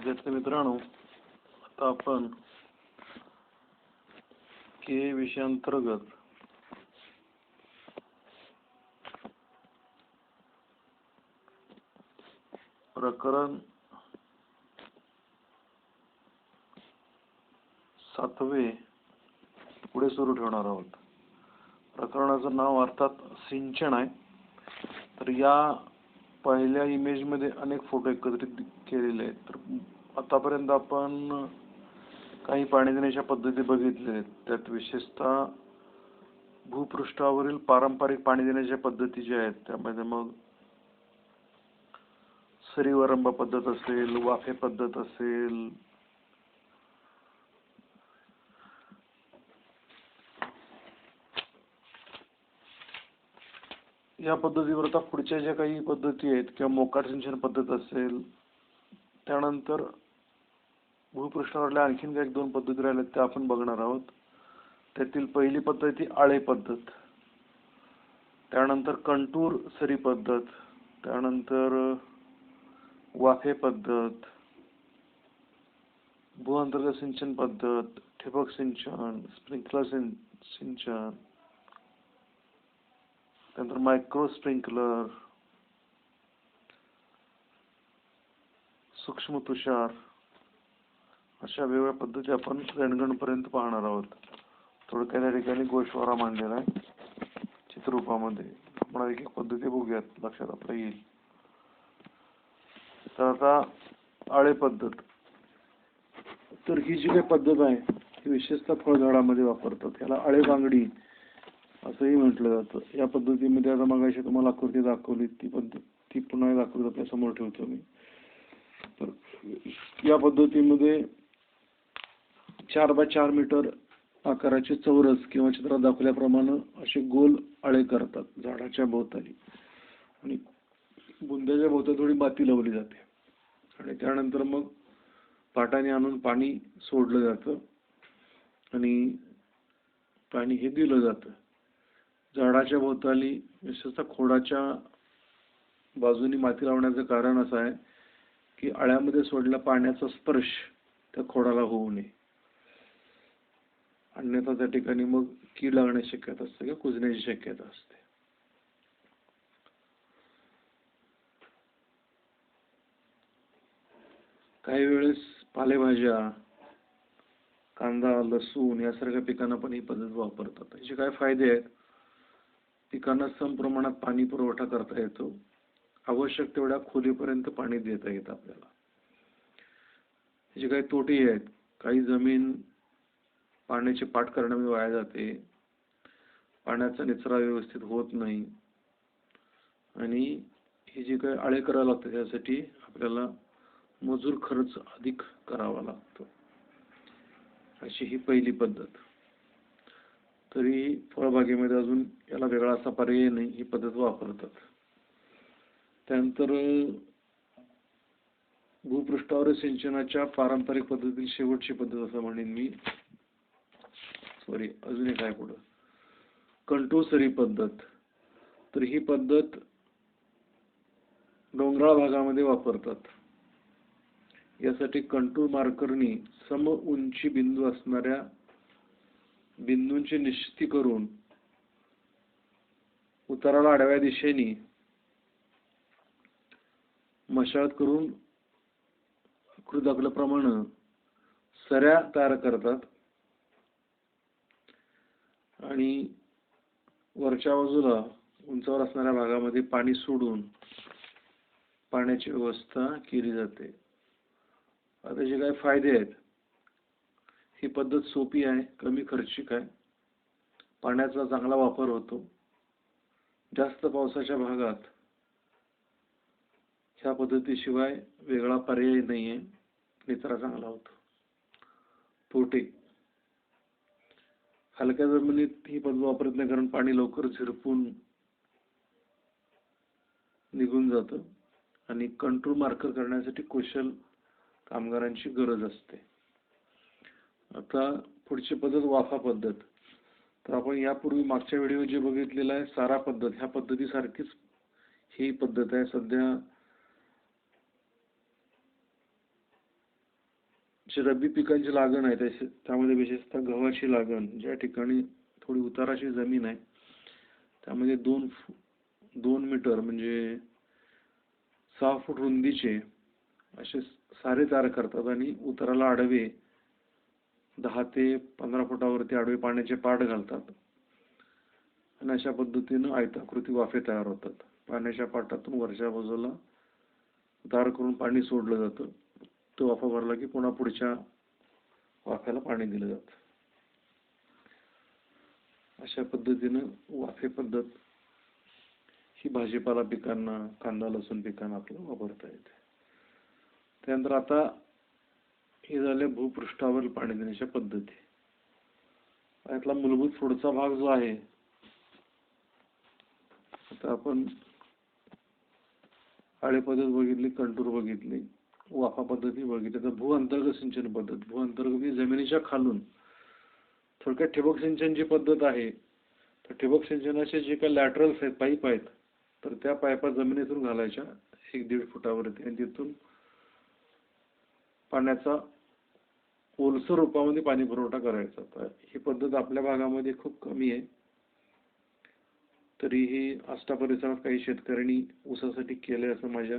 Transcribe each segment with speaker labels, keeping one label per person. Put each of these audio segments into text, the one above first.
Speaker 1: विद्यार्थी मित्रांनो आता आपण के विषयांतर्गत प्रकरण सातवे पुढे सुरू ठेवणार आहोत. प्रकरणाचं नाव अर्थात सिंचन आहे. तर या पहिल्या इमेजमध्ये अनेक फोटो एकत्रित केलेले आहेत. तर आतापर्यंत आपण काही पाणी देण्याच्या पद्धती बघितल्या आहेत. त्यात विशेषतः भूपृष्ठावरील पारंपरिक पाणी देण्याच्या पद्धती ज्या आहेत त्यामध्ये मग सरीवरंब पद्धत असेल वाफे पद्धत असेल या पद्धतीवर आता पुढच्या ज्या काही पद्धती आहेत किंवा मोकाट सिंचन पद्धत असेल त्यानंतर भूपृष्ठावरल्या आणखीन काही दोन पद्धती राहिल्या त्या आपण बघणार आहोत. त्यातील पहिली पद्धत ही आळे पद्धत. त्यानंतर कंटूर सरी पद्धत. त्यानंतर वाफे पद्धत. भूअंतर्गत सिंचन पद्धत. ठिबक सिंचन स्प्रिंकलर सिंचन. त्यानंतर मायक्रो स्प्रिंकलर सूक्ष्म तुषार अशा वेगवेगळ्या पद्धती आपण रेणगणपर्यंत पाहणार आहोत. थोडक्यात या ठिकाणी गोशवारा मांडलेला आहे. चित्ररूपामध्ये. आपण एक एक पद्धती बघूयात. लक्षात आपल्या येईल. तर आता आळे पद्धत. तर ही जी काही पद्धत आहे ती विशेषतः फळझाडामध्ये वापरतात. याला आळे बांगडी असंही म्हटलं जातं. या पद्धतीमध्ये आता मगाशी तुम्हाला आकृती दाखवली ती पद्धत ती पुन्हा दाखवली आपल्यासमोर ठेवतो मी. तर या पद्धतीमध्ये चार बाय चार मीटर आकाराचे चौरस किंवा चित्रात दाखवल्याप्रमाणे असे गोल आळे करतात झाडाच्या भोवताली. आणि बुंद्याच्या भोवताली थोडी माती लावली जाते. आणि त्यानंतर मग पाटाने आणून पाणी सोडलं जातं. आणि पाणी हे दिलं जातं. झाडाच्या भोवताली विशेषतः खोडाच्या बाजूनी माती लावण्याचं कारण असं आहे की आळ्यामध्ये सोडल्या पाण्याचा स्पर्श त्या खोडाला होऊ नये. अन्यथा त्या ठिकाणी मग कीड लागण्याची शक्यता असते किंवा कुजण्याची शक्यता असते. काही वेळेस पालेभाज्या कांदा लसूण यासारख्या पिकांना पण ही पद्धत वापरतात. याचे काय फायदे आहेत? पिकांना सम प्रमाणात पाणी पुरवठा करता येतो. आवश्यक तेवढ्या खोलीपर्यंत पाणी देता येतं आपल्याला. याचे काही तोटे आहेत काही जमीन पाण्याची पाठ करण्यामध्ये वाया जाते. पाण्याचा निचरा व्यवस्थित होत नाही. आणि हे जे काही आळे करावं लागतं त्यासाठी आपल्याला मजूर खर्च अधिक करावा लागतो. अशी ही पहिली पद्धत. तरी फळबागेमध्ये अजून याला वेगळा असा पर्याय नाही. ही पद्धत वापरतात. त्यानंतर भूपृष्ठावर सिंचनाच्या पारंपरिक पद्धतीतील शेवटची पद्धत असं म्हणेन मी. सॉरी अजून एक आहे पुढं. कंटोसरी पद्धत. तर ही पद्धत डोंगराळ भागामध्ये वापरतात. यासाठी कंटूर मार्करनी सम उंची बिंदू असणाऱ्या बिंदूंची निश्चिती करून उताराला आडव्या दिशेने मशागत करून आकृती सऱ्या तयार करतात. आणि वरच्या बाजूला उंचावर असणाऱ्या भागामध्ये पाणी सोडून पाण्याची व्यवस्था केली जाते. आता जे काही फायदे आहेत ही पद्धत सोपी आहे कमी खर्चिक आहे. पाण्याचा चांगला वापर होतो. जास्त पावसाच्या भागात ह्या पद्धतीशिवाय वेगळा पर्याय नाही आहे निचरा चांगला होतो. तोटे. हलक्या जमिनीत ही पद्धत वापरत नाही कारण पाणी लवकर झिरपून निघून जातं आणि कंट्रोल मार्कर करण्यासाठी कुशल कामगारांची गरज असते. आता पुढची पद्धत वाफा पद्धत. तर आपण यापूर्वी मागच्या व्हिडिओ जे बघितलेलं आहे सारा पद्धत ह्या पद्धतीसारखीच ही पद्धत आहे. सध्या जे रब्बी पिकांची लागण आहे त्यामध्ये विशेषतः गव्हाची लागण ज्या ठिकाणी थोडी उताराची जमीन आहे त्यामध्ये दोन फु- दोन मीटर म्हणजे सहा फूट रुंदीचे असे सारे तयार करतात आणि उताराला आडवे दहा ते पंधरा फुटावरती आडवे पाण्याचे पाट घालतात. आणि अशा पद्धतीनं आयताकृती वाफे तयार होतात. पाण्याच्या पाटातून वरच्या बाजूला दार करून पाणी सोडलं जातं. तो वाफा भरला की पुन्हा पुढच्या वाफ्याला पाणी दिलं जातं. अशा पद्धतीनं वाफे पद्धत ही भाजीपाला पिकांना कांदा लसूण पिकांना आपल्याला वापरता येते. त्यानंतर आता हे झाले भूपृष्ठावर पाणी देण्याच्या पद्धती. यातला मूलभूत पुढचा भाग जो आहे आता आपण आळे पद्धत बघितली कंटूर बघितली वाफा पद्धती बघितली तर भू अंतर्गत सिंचन पद्धत. भू अंतर्गत जमिनीच्या खालून थोडक्यात ठिबक सिंचन जी पद्धत आहे तर ठिबक सिंचनाचे जे काही लॅटरल्स आहेत पाईप आहेत तर त्या पाईपा जमिनीतून घालायच्या एक दीड फुटावरती आणि तिथून पाण्याचा ओलसर रूपामध्ये पाणी पुरवठा करायचा. तर ही पद्धत आपल्या भागामध्ये खूप कमी आहे. तरीही आष्टा परिसरात काही शेतकऱ्यांनी ऊसासाठी केले असं माझ्या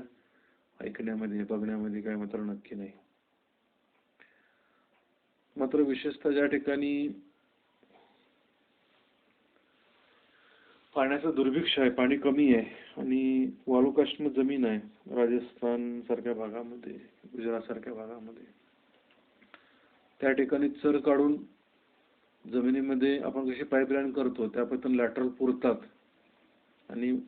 Speaker 1: ऐकण्यामध्ये बघण्यामध्ये काय मात्र नक्की नाही. मात्र विशेषतः ज्या ठिकाणी पाण्याचं दुर्भिक्ष आहे पाणी कमी आहे आणि वालुकाष्म जमीन आहे राजस्थान सारख्या भागामध्ये गुजरात सारख्या भागामध्ये त्या ठिकाणी चर काढून जमिनीमध्ये आपण कशी पाईपलाईन करतो त्या पद्धतीने लॅटरल पुरतात. आणि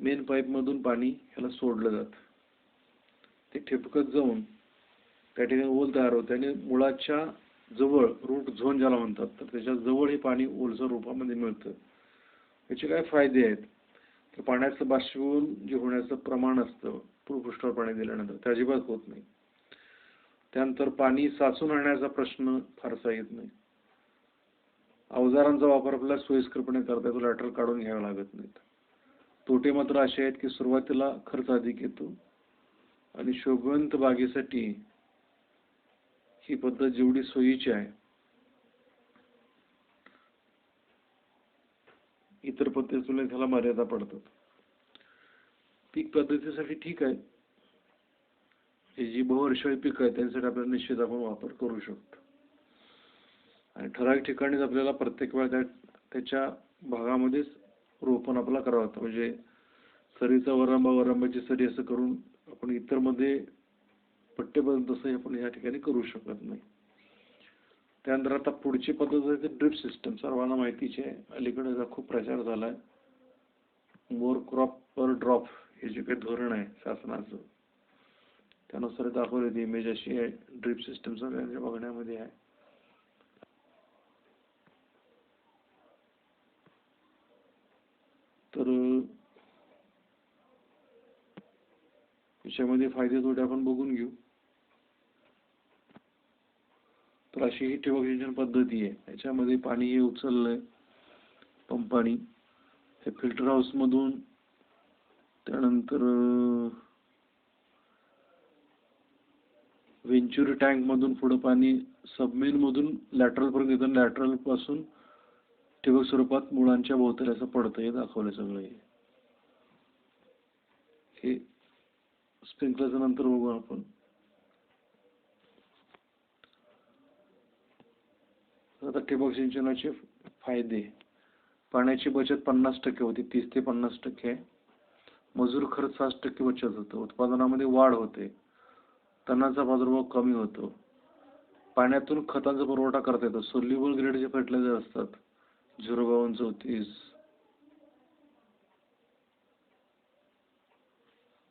Speaker 1: मेन पाईपमधून पाणी ह्याला सोडलं जातं. ते ठिपकत जाऊन त्या ठिकाणी ओल तयार होते आणि मुळाच्या जवळ रूट झोन ज्याला म्हणतात तर त्याच्याजवळ हे पाणी ओलसर रूपामध्ये मिळतं. याचे काय फायदे आहेत? तर पाण्याचं बाष्पीभवन जे होण्याचं प्रमाण असतं पृष्ठावर पाणी दिल्यानंतर ते अजिबात होत नाही. त्यानंतर पाणी साचून आणण्याचा प्रश्न फारसा येत नाही. अवजारांचा वापर आपल्याला सोयीस्करपणे करता येतो लॅटर काढून घ्यावे लागत नाहीत. तोटे मात्र असे आहेत की सुरुवातीला खर्च अधिक येतो आणि शोभवंत बागेसाठी ही पद्धत जेवढी सोयीची आहे इतर पद्धतीने त्याला मर्यादा पडतात. पीक पद्धतीसाठी ठीक आहे. हे जी बहुवर्षाळी पिकं आहेत त्यांच्यासाठी आपल्याला निश्चित आपण वापर करू शकतो. आणि ठराविक ठिकाणीच आपल्याला प्रत्येक वेळा त्या त्याच्या भागामध्येच रोपण आपल्याला करावं लागतं. म्हणजे सरीचा वरांबा वरांबाची सरी असं करून आपण इतरमध्ये पट्टेपर्यंत तसं आपण या ठिकाणी करू शकत नाही. त्यानंतर आता पुढची पद्धत आहे ड्रिप सिस्टम. सर्वांना माहितीची आहे अलीकडे याचा खूप प्रचार झाला आहे मोर क्रॉप पर ड्रॉप हे जे काही धोरण आहे शासनाचं त्यानुसार दाखवली इमेज अशी आहे. ड्रिप सिस्टम सगळ्यांच्या बघण्यामध्ये आहे. तर याच्यामध्ये फायदे तोटे आपण बघून घेऊ. तर अशी ही ठिबक सिंचन पद्धती आहे. याच्यामध्ये पाणी हे उचललंय. पंपानी हे फिल्टर हाऊस मधून. त्यानंतर वेंचुरी टँक मधून पुढे पाणी सबमेन मधून लॅटरल पर्यंत येतं. लॅटरलपासून ठिबक स्वरूपात मुळांच्या भोवताली असं पडतं हे दाखवलं सगळं हे. हे स्प्रिंकलरच्या नंतर बघू आपण. आता ठिबक सिंचनाचे फायदे. पाण्याची बचत पन्नास टक्के होती तीस ते पन्नास टक्के. मजूर खर्च साठ टक्के बचत होतं. उत्पादनामध्ये वाढ होते. तणाचा प्रादुर्भाव कमी होतो. पाण्यातून खतांचा पुरवठा करता येतो. सोल्युबल ग्रेडचे फर्टिलायझर असतात झिरो बावन चौतीस.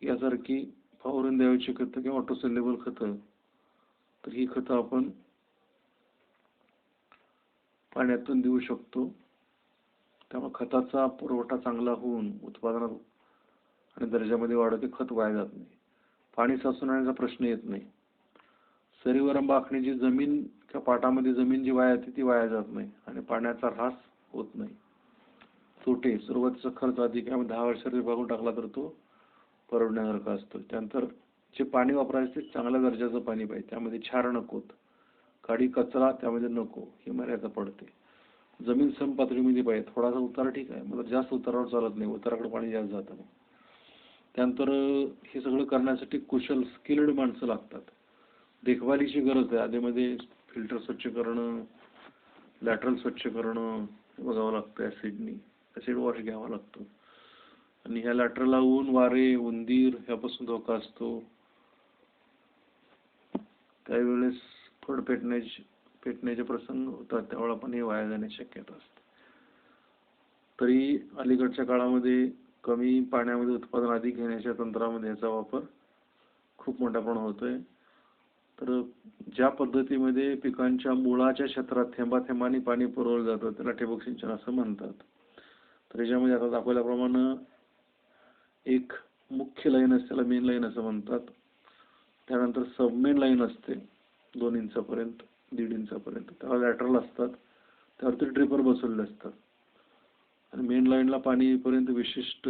Speaker 1: यासारखी फवारून द्यावीची खतं किंवा ऑटो सोल्युबल खतं तर ही खतं आपण पाण्यातून देऊ शकतो. त्यामुळे खताचा पुरवठा चांगला होऊन उत्पादनात आणि दर्जामध्ये वाढ होते खत वाया जात नाही. पाणी साचून राहण्याचा प्रश्न येत नाही. सरीवरंब आखणीची जमीन किंवा पाटामध्ये जमीन जी वाया येते ती वाया जात नाही आणि पाण्याचा ऱ्हास होत नाही. तोटे सुरुवातीचा खर्च अधिक आहे दहा वर्षात विभागून टाकला तर तो परवडण्यासारखा असतो. त्यानंतर जे पाणी वापरायचं ते चांगल्या दर्जाचं पाणी पाहिजे त्यामध्ये क्षार नकोत काडी कचरा त्यामध्ये नको ही मर्यादा पडते. जमीन समपातळीमध्ये पाहिजे. थोडासा उतार ठीक आहे मग जास्त उतारावर चालत नाही उताराकडे पाणी जास्त जातं. नाही त्यानंतर हे सगळं करण्यासाठी कुशल स्किल्ड माणसं लागतात. देखभालीची गरज आहे. आधीमध्ये फिल्टर स्वच्छ करणं लॅटरल स्वच्छ करणं बघावं लागतं ॲसिडनी ॲसिड वॉश घ्यावा लागतो. आणि ह्या लॅटरला ऊन वारे उंदीर ह्यापासून धोका असतो. त्यावेळेस फड पेटण्याचे पेटण्याचे प्रसंग होतात. त्यावेळेला पण हे वाया जाण्याची शक्यता असते. तरी अलीकडच्या काळामध्ये कमी पाण्यामध्ये उत्पादन अधिक घेण्याच्या तंत्रामध्ये याचा वापर खूप मोठ्या प्रमाणात होतोय. तर ज्या पद्धतीमध्ये पिकांच्या मुळाच्या क्षेत्रात थेंबा थेंबाने पाणी पुरवलं जातं त्याला ठिबक सिंचन असं म्हणतात. तर याच्यामध्ये आता दाखवल्याप्रमाणे एक मुख्य लाईन असते त्याला मेन लाईन असं म्हणतात. त्यानंतर सबमेन लाईन असते दोन इंचापर्यंत दीड इंचापर्यंत. त्याला लॅटरल असतात. त्यावरती ड्रिपर बसवलेले असतात. आणि मेन लाईनला पाणी येईपर्यंत विशिष्ट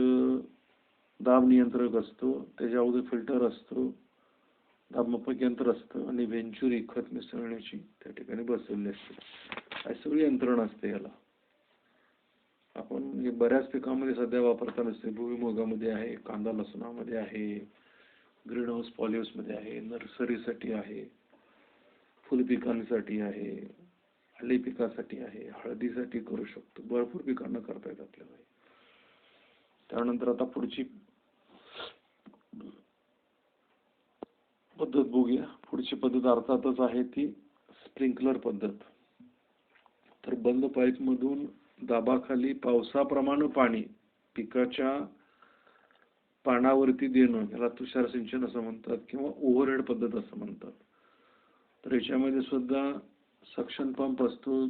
Speaker 1: दाब नियंत्रक असतो त्याच्या अगोदर फिल्टर असतो दाबमापक यंत्र असतं आणि व्हेंचुरी खत मिसळण्याची त्या ठिकाणी बसवलेली असते. अशी सगळी यंत्रणा असते याला. आपण हे बऱ्याच पिकामध्ये सध्या वापरता नसते भुईमुगामध्ये आहे कांदा लसणामध्ये आहे ग्रीन हाऊस पॉलिहाऊसमध्ये आहे नर्सरीसाठी आहे फुलपिकांसाठी आहे. आले पिकासाठी आहे हळदीसाठी करू शकतो. भरपूर पिकांना करता येत आपल्याला त्यानंतर आता पुढची पद्धत बघूया. पुढची पद्धत अर्थातच आहे ती स्प्रिंकलर पद्धत. तर बंद पाईप मधून दाबाखाली पावसाप्रमाणे पाणी पिकाच्या पानावरती देणं याला तुषार सिंचन असं म्हणतात किंवा ओव्हरहेड पद्धत असं म्हणतात. तर याच्यामध्ये सुद्धा सक्शन पंप असतो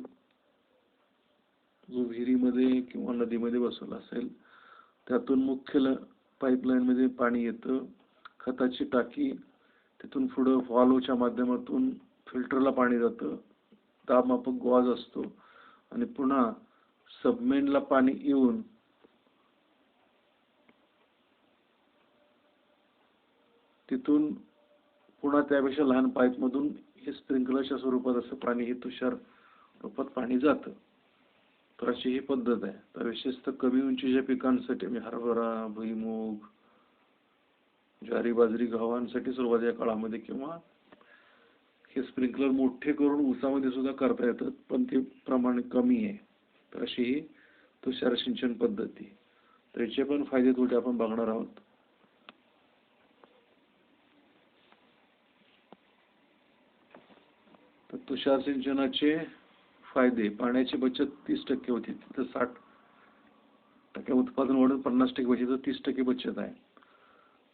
Speaker 1: जो विहिरीमध्ये किंवा नदीमध्ये बसवला असेल. त्यातून मुख्य पाईपलाईनमध्ये पाणी येतं. खताची टाकी तिथून पुढं फॉलोच्या माध्यमातून फिल्टरला पाणी जातं. दाबमापक गॉज असतो. आणि पुन्हा सबमेनला पाणी येऊन तिथून पुन्हा त्यापेक्षा लहान पाईपमधून हे स्प्रिंकलरच्या स्वरूपात असं पाणी हे तुषार रूपात पाणी जातं. तर अशी ही पद्धत आहे. तर विशेषतः कमी उंचीच्या पिकांसाठी म्हणजे हरभरा भुईमूग ज्वारी बाजरी गव्हांसाठी सुरुवातीच्या काळामध्ये किंवा हे स्प्रिंकलर मोठे करून ऊसामध्ये सुद्धा करता येतात पण ते प्रमाण कमी आहे. तर अशी ही तुषार सिंचन पद्धती. तर याचे पण फायदे तोटे आपण बघणार आहोत. तर तुषार सिंचनाचे फायदे पाण्याची बचत तीस टक्के होती. तिथं साठ टक्के उत्पादन वाढून पन्नास टक्के म्हणजे बचत तर तीस टक्के बचत आहे.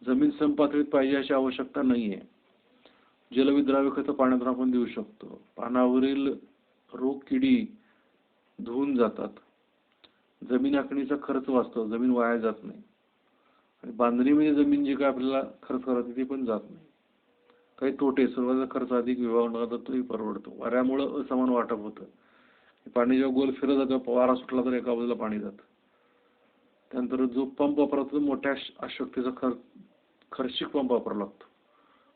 Speaker 1: जमीन समपातळीत पाहिजे अशी आवश्यकता नाही आहे जलविद्राव्य खतं पाण्यातून आपण देऊ शकतो. पानावरील रोग किडी धुवून जातात. जमीन आखणीचा खर्च वाचतो. जमीन वाया जात नाही. आणि बांधणीमध्ये जमीन जी काय आपल्याला खर्च करायची ती पण जात नाही. काही तोटे सर्वांचा खर्च अधिक विभागला तर तोही परवडतो. वाऱ्यामुळं असमान वाटप होतं. पाणी जेव्हा गोल फिरत जातं वारा सुटला तर एका बाजूला पाणी जातं. त्यानंतर जो पंप वापरतो मोठ्या आवश्यकतेचा खर्च खर्चिक पंप वापरावा लागतो.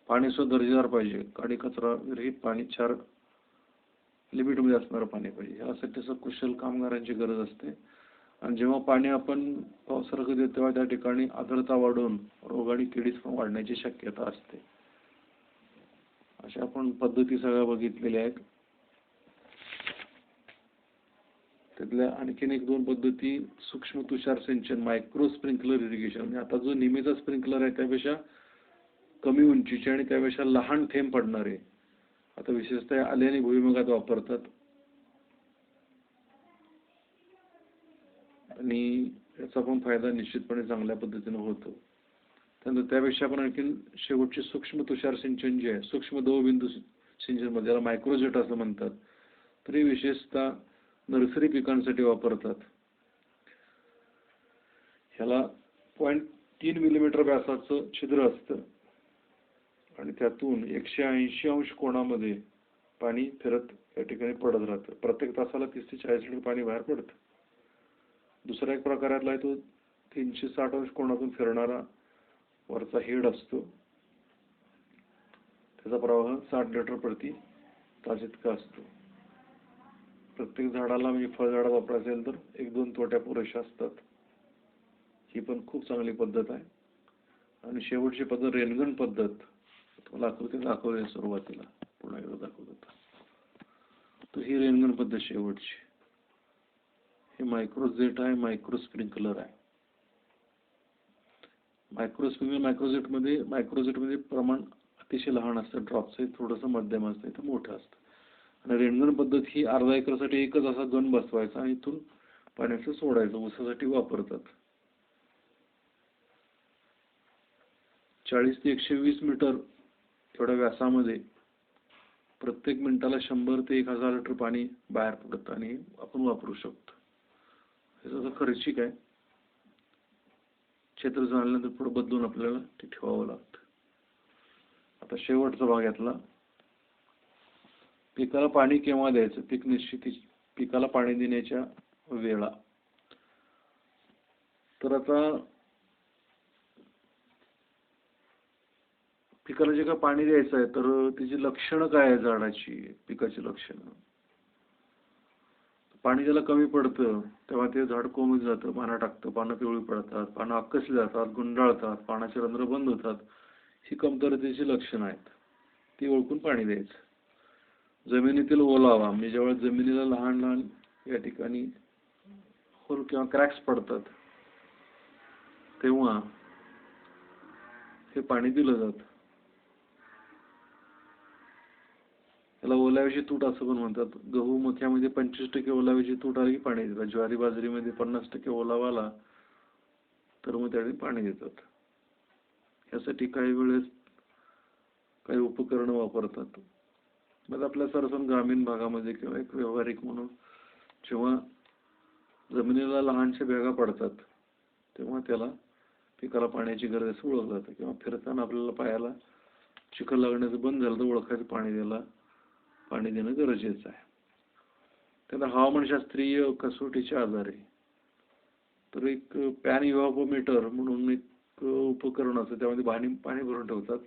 Speaker 1: पाणी सुद्धा दर्जेदार पाहिजे. काडी कचरा विरहित पाणी चार लिमिटमध्ये असणारं पाणी पाहिजे. यासाठी असं कुशल कामगारांची गरज असते. आणि जेव्हा पाणी आपण पावसाळ्यात देतो तेव्हा त्या ठिकाणी आर्द्रता वाढून रोग आणि किडीच पण वाढण्याची शक्यता असते. अशा आपण पद्धती सगळ्या बघितलेल्या आहेत. त्यातल्या आणखीन एक दोन पद्धती सूक्ष्म तुषार सिंचन मायक्रो स्प्रिंकलर इरिगेशन म्हणजे आता जो नेहमीचा स्प्रिंकलर आहे त्यापेक्षा कमी उंचीचे आणि त्यापेक्षा लहान थेंब पडणारे. आता विशेषतः आले आणि वापरतात. आणि याचा पण फायदा निश्चितपणे चांगल्या पद्धतीनं होतो. त्यानंतर त्यापेक्षा आपण आणखीन शेवटचे सूक्ष्म तुषार सिंचन जे आहे सूक्ष्म दवबिंदू सिंचनमध्ये याला मायक्रोजेट असं म्हणतात तरी विशेषतः नर्सरी पिकांसाठी वापरतात. ह्याला पॉईंट तीन मिलीमीटर व्यासाचं छिद्र असतं. आणि त्यातून एकशे ऐंशी अंश कोणामध्ये पाणी फिरत या ठिकाणी पडत राहतं. प्रत्येक तासाला तीस ते चाळीस लिटर पाणी बाहेर पडतं. दुसरा एक प्रकारातला आहे तो तीनशे साठ अंश कोणातून फिरणारा वरचा हेड असतो. त्याचा प्रवाह साठ लिटर प्रति तास इतका असतो. प्रत्येक झाडाला म्हणजे फळझाड वापरायचं असेल तर एक दोन तोट्या पुरेशा असतात. ही पण खूप चांगली पद्धत आहे. आणि शेवटची पद्धत रेनगन पद्धत. तुम्हाला आकृती दाखवली सुरुवातीला. पुन्हा एकदा दाखवत होता तर ही रेनगन पद्धत शेवटची. हे मायक्रोजेट आहे मायक्रो स्प्रिंकलर आहे मायक्रो स्प्रिंकलर आहे. मध्ये मायक्रोजेटमध्ये मध्ये प्रमाण अतिशय लहान असतं. ड्रॉपचं थोडंसं मध्यम असतं इथं मोठं असतं. आणि रेणगण पद्धत ही अर्धा एकरसाठी एकच असा गण बसवायचा आणि इथून पाण्याचं सोडायचं ऊसासाठी वापरतात. चाळीस ते एकशे वीस मीटर थोड्या व्यासामध्ये प्रत्येक मिनिटाला शंभर ते एक हजार लिटर पाणी बाहेर पडतं आणि आपण वापरू शकतो. हे जसं खर्चिक आहे क्षेत्र झाल्यानंतर पुढे बदलून आपल्याला ते ठेवावं लागतं. आता शेवटचा भाग यातला. पिकाला पाणी केव्हा द्यायचं? पीक निश्चिती पिकाला पाणी देण्याच्या वेळा. तर आता पिकाला जे काय पाणी द्यायचं आहे तर तिची लक्षणं काय आहे झाडाची? पिकाची लक्षणं. पाणी ज्याला कमी पडतं तेव्हा ते झाड कोमेत जातं पानं टाकतं पानं पिवळी पडतात पानं आकसली जातात गुंडाळतात पानाचे रंध्र बंद होतात. ही कमतरतेची लक्षणं आहेत. ती ओळखून पाणी द्यायचं. जमिनीतील ओलावा म्हणजे जेव्हा जमिनीला लहान लहान या ठिकाणी होल किंवा क्रॅक्स पडतात तेव्हा हे पाणी दिलं जातं. त्याला ओलाव्याची तूट असं पण म्हणतात. गहू मक्यामध्ये पंचवीस टक्के ओलाव्याची तूट आली की पाणी देतात ज्वारी बाजरीमध्ये पन्नास टक्के ओलावा आला तर मग त्यावेळी पाणी देतात यासाठी काही वेळेस काही उपकरणं वापरतात. मग आपल्या सरसम ग्रामीण भागामध्ये किंवा एक व्यावहारिक म्हणून जेव्हा जमिनीला लहानशा भेगा पडतात तेव्हा त्याला पिकाला पाण्याची गरज असं ओळखलं जातं. किंवा फिरताना आपल्याला पायाला चिखल लागण्याचं बंद झालं तर ओळखायचं पाणी द्यायला पाणी देणं गरजेचं आहे. त्याला हवामानशास्त्रीय कसोटीचे आधारे. आहे तर एक पॅन इव्हॅपोमीटर म्हणून एक उपकरण असतं त्यामध्ये पाणी पाणी भरून ठेवतात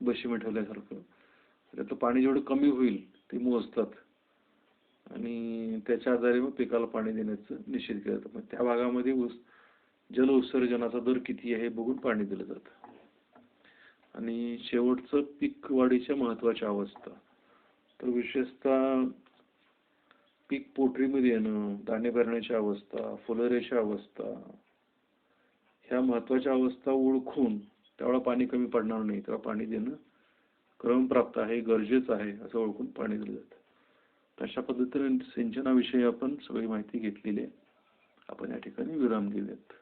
Speaker 1: बशीमध्ये ठेवल्यासारखं त्यातलं पाणी जेवढं कमी होईल ते मोजतात. आणि त्याच्या आधारे मग पिकाला पाणी देण्याचं निश्चित केलं जातं. मग त्या भागामध्ये उस जल उत्सर्जनाचा दर किती आहे हे बघून पाणी दिलं जातं. आणि शेवटचं पीक वाढीच्या महत्त्वाच्या अवस्था. तर विशेषतः पीक पोटरीमध्ये येणं दाणे भरण्याची अवस्था फुलरेच्या अवस्था ह्या महत्त्वाच्या अवस्था ओळखून त्यावेळा पाणी कमी पडणार नाही. तेव्हा पाणी देणं क्रमप्राप्त आहे गरजेचं आहे असं ओळखून पाणी दिलं जातं. अशा पद्धतीने सिंचनाविषयी आपण सगळी माहिती घेतलेली आहे. आपण या ठिकाणी विराम दिलेत.